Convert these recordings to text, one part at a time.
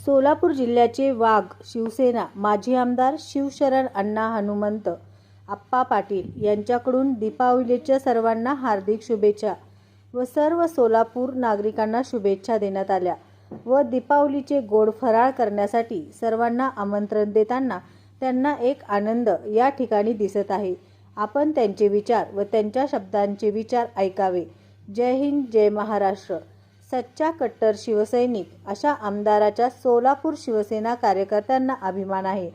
सोलापूर जिल्ह्याचे वाघ शिवसेना माजी आमदार शिवशरण अण्णा हनुमंत आप्पा पाटील यांच्याकडून दीपावलीच्या सर्वांना हार्दिक शुभेच्छा व सर्व सोलापूर नागरिकांना शुभेच्छा देण्यात आल्या व दीपावलीचे गोड फराळ करण्यासाठी सर्वांना आमंत्रण देताना त्यांना एक आनंद या ठिकाणी दिसत आहे. आपण त्यांचे विचार व त्यांच्या शब्दांचे विचार ऐकावे. जय हिंद जय महाराष्ट्र. सच्चा कट्टर शिवसैनिक अशा आमदाराच्या सोलापूर शिवसेना कार्यकर्त्यांना अभिमान आहे.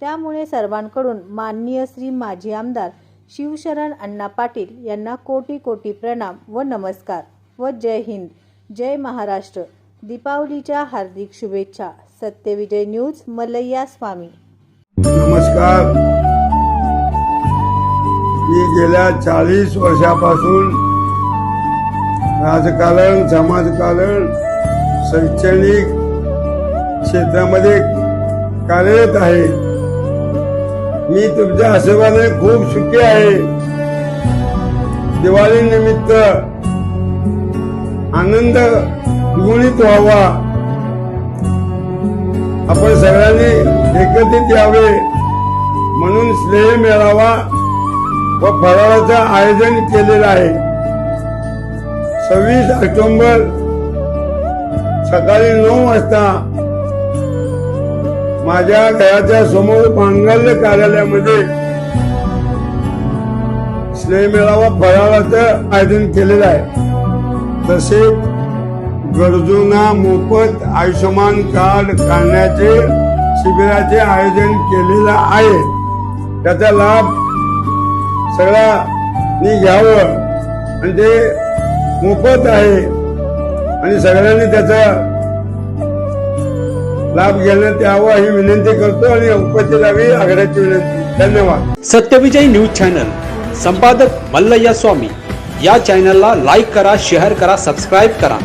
त्यामुळे सर्वांकडून माननीय श्री माजी आमदार शिवशरण अण्णा पाटील यांना कोटी कोटी प्रणाम व नमस्कार व जय हिंद जय महाराष्ट्र. दीपावलीच्या हार्दिक शुभेच्छा. सत्यविजय न्यूज मलय्या स्वामी. नमस्कार. मी गेल्या चाळीस वर्षापासून राजकारण समाजकारण शैक्षणिक क्षेत्रामध्ये कार्यरत आहे. मी तुमच्या आशीर्वादाने खूप सुखी आहे. दिवाळी निमित्त आनंद द्विगुणित व्हावा. आपण सगळ्यांनी एकत्रित यावे. म्हणून स्नेह मिळावा व फराळाचं आयोजन केलेलं आहे. सव्वीस ऑक्टोंबर सकाळी नऊ वाजता माझ्या घराच्या समोर मांगल्य कार्यालयामध्ये स्नेह मेळावा फराळाचं आयोजन केलेलं आहे. तसेच गरजूंना मोफत आयुष्यमान कार्ड काढण्याचे शिबिराचे आयोजन केलेलं आहे. त्याचा लाभ सगळ्यांनी घ्यावं. आणि ते मोफत आहे. आणि सगळ्यांनी त्याचा लाभ घेण्यात यावा ही विनंती करतो आणि उपस्थित यावी विनंती. धन्यवाद. Satyavijay news channel. संपादक मल्लय्या स्वामी. या चॅनलला लाईक करा शेअर करा सबस्क्राईब करा.